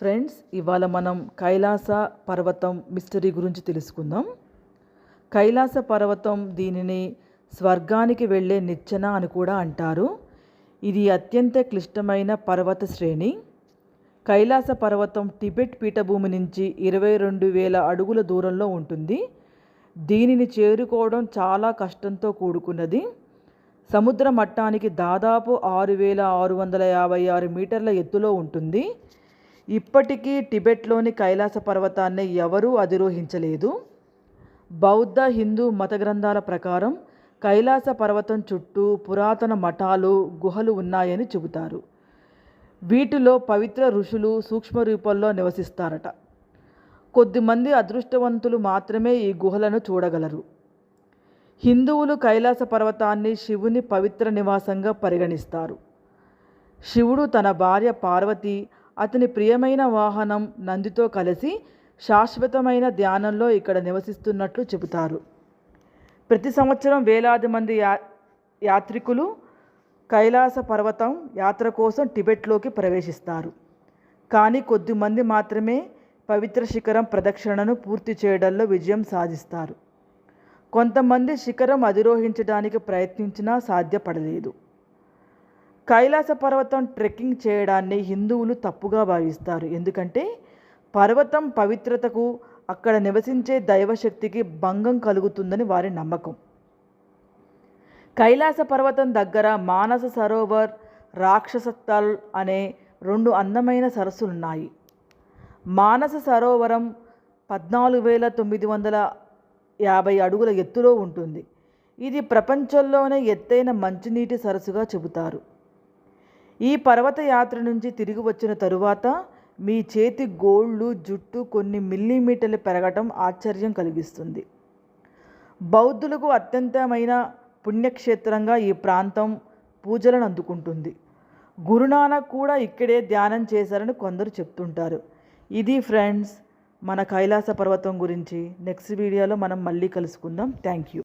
Friends ఇవాళ మనం కైలాస పర్వతం మిస్టరీ గురించి తెలుసుకుందాం. కైలాస పర్వతం దీనిని స్వర్గానికి వెళ్ళే నిచ్చెన అని కూడా అంటారు. ఇది అత్యంత క్లిష్టమైన పర్వత శ్రేణి. కైలాస పర్వతం టిబెట్ పీఠభూమి నుంచి ఇరవై రెండు వేల అడుగుల దూరంలో ఉంటుంది. దీనిని చేరుకోవడం చాలా కష్టంతో కూడుకున్నది. సముద్ర మట్టానికి దాదాపు ఆరు వేల ఆరు వందల యాభై ఆరు మీటర్ల ఎత్తులో ఉంటుంది. ఇప్పటికీ టిబెట్లోని కైలాస పర్వతాన్ని ఎవరూ అధిరోహించలేదు. బౌద్ధ హిందూ మత గ్రంథాల ప్రకారం కైలాస పర్వతం చుట్టూ పురాతన మఠాలు గుహలు ఉన్నాయని చెబుతారు. వీటిలో పవిత్ర ఋషులు సూక్ష్మ రూపంలో నివసిస్తారట. కొద్దిమంది అదృష్టవంతులు మాత్రమే ఈ గుహలను చూడగలరు. హిందువులు కైలాస పర్వతాన్ని శివుని పవిత్ర నివాసంగా పరిగణిస్తారు. శివుడు తన భార్య పార్వతి అతని ప్రియమైన వాహనం నందితో కలిసి శాశ్వతమైన ధ్యానంలో ఇక్కడ నివసిస్తున్నట్లు చెబుతారు. ప్రతి సంవత్సరం వేలాది మంది యా యాత్రికులు కైలాస పర్వతం యాత్ర కోసం టిబెట్లోకి ప్రవేశిస్తారు. కానీ కొద్దిమంది మాత్రమే పవిత్ర శిఖరం ప్రదక్షిణను పూర్తి చేయడంలో విజయం సాధిస్తారు. కొంతమంది శిఖరం అధిరోహించడానికి ప్రయత్నించినా సాధ్యపడలేదు. కైలాస పర్వతం ట్రెక్కింగ్ చేయడాన్ని హిందువులు తప్పుగా భావిస్తారు. ఎందుకంటే పర్వతం పవిత్రతకు అక్కడ నివసించే దైవశక్తికి భంగం కలుగుతుందని వారి నమ్మకం. కైలాస పర్వతం దగ్గర మానస సరోవర్ రాక్షసత్తల్ అనే రెండు అందమైన సరస్సులున్నాయి. మానస సరోవరం పద్నాలుగు వేల తొమ్మిది వందల యాభై అడుగుల ఎత్తులో ఉంటుంది. ఇది ప్రపంచంలోనే ఎత్తైన మంచినీటి సరస్సుగా చెబుతారు. ఈ పర్వత యాత్ర నుంచి తిరిగి వచ్చిన తరువాత మీ చేతి గోళ్ళు జుట్టు కొన్ని మిల్లీమీటర్లు పెరగటం ఆశ్చర్యం కలిగిస్తుంది. బౌద్ధులకు అత్యంతమైన పుణ్యక్షేత్రంగా ఈ ప్రాంతం పూజలను అందుకుంటుంది. గురునానక్ కూడా ఇక్కడే ధ్యానం చేశారని కొందరు చెప్తుంటారు. ఇది ఫ్రెండ్స్ మన కైలాస పర్వతం గురించి. నెక్స్ట్ వీడియోలో మనం మళ్ళీ కలుసుకుందాం. Thank you.